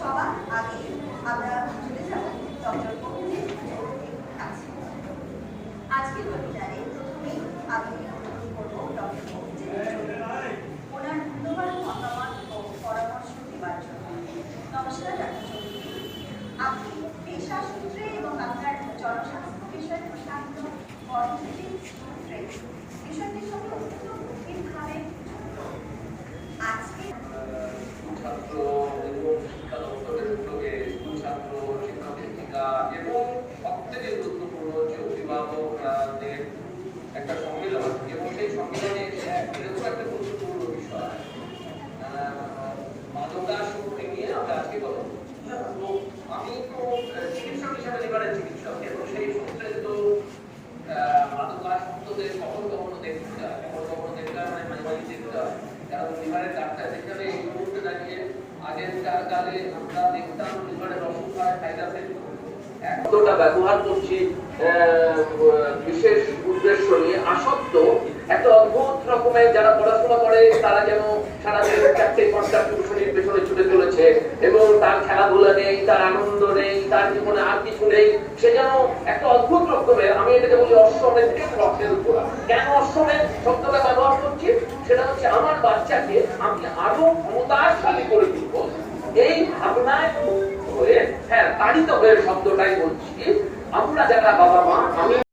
সবার আগে আমরা চলে যাব ডক্টর কপিলের কাছে। আজকের ওয়েবিনারে প্রথমেই আমি অনুরোধ করব ডক্টর কপিলের ওনার মূল্যবান মতামত ও পরামর্শ দেওয়ার জন্য নমস্কার ডাক্তার চৌধুরী আপনি পেশা সূত্রে এবং আপনার জনস্বাস্থ্য বিষয়ে প্রশান্ত পদ্ধতি সূত্রে এবং সব থেকে গুরুত্বপূর্ণ যে অভিভাবকদের একটা সম্মেলন, এবং সেই সম্মেলনে একটা গুরুত্বপূর্ণ বিষয় মাদকাসক্তি নিয়ে আমরা আজকে বলব। তো আমি তো চিকিৎসক হিসাবে চিকিৎসক, এবং সেই সূত্রে তো মাদকাসক্তদের কখনো কখনো দেখতে হয়, কখনো কখনো দেখতে হয় মানে মাঝে মাঝে দেখতে হয় কারণ লিভারের ডাক্তার হিসাবে এই মুহূর্তে দাঁড়িয়ে আগেরকার কালে আমরা দেখতাম লিভারের অসুখ হয় শব্দটা ব্যবহার করছি বিশেষ উদ্দেশ্য নিয়ে। আসক্ত একটা অদ্ভুত রকমের যারা পড়াশোনা করে, তারা যেন সারাদিন চারটে পাঁচটা টিউশনির পেছনে ছুটে চলেছে এবং তার খেলাধুলা নেই, তার আনন্দ নেই, তার জীবনে আর কিছু নেই, সে যেন একটা অদ্ভুত রকমের, আমি এটাকে বলি অশ্বমের থেকে রক্তের উপর কেন অশ্বমের শব্দটা ব্যবহার করছি? সেটা হচ্ছে আমার বাচ্চাকে আমি আরও ক্ষমতাশালী করে তুলব। এই ভাবনায় হয়ে হ্যাঁ তাড়িত হয়ে শব্দটাই বলছি। আমরা যারা বাবা মা আমি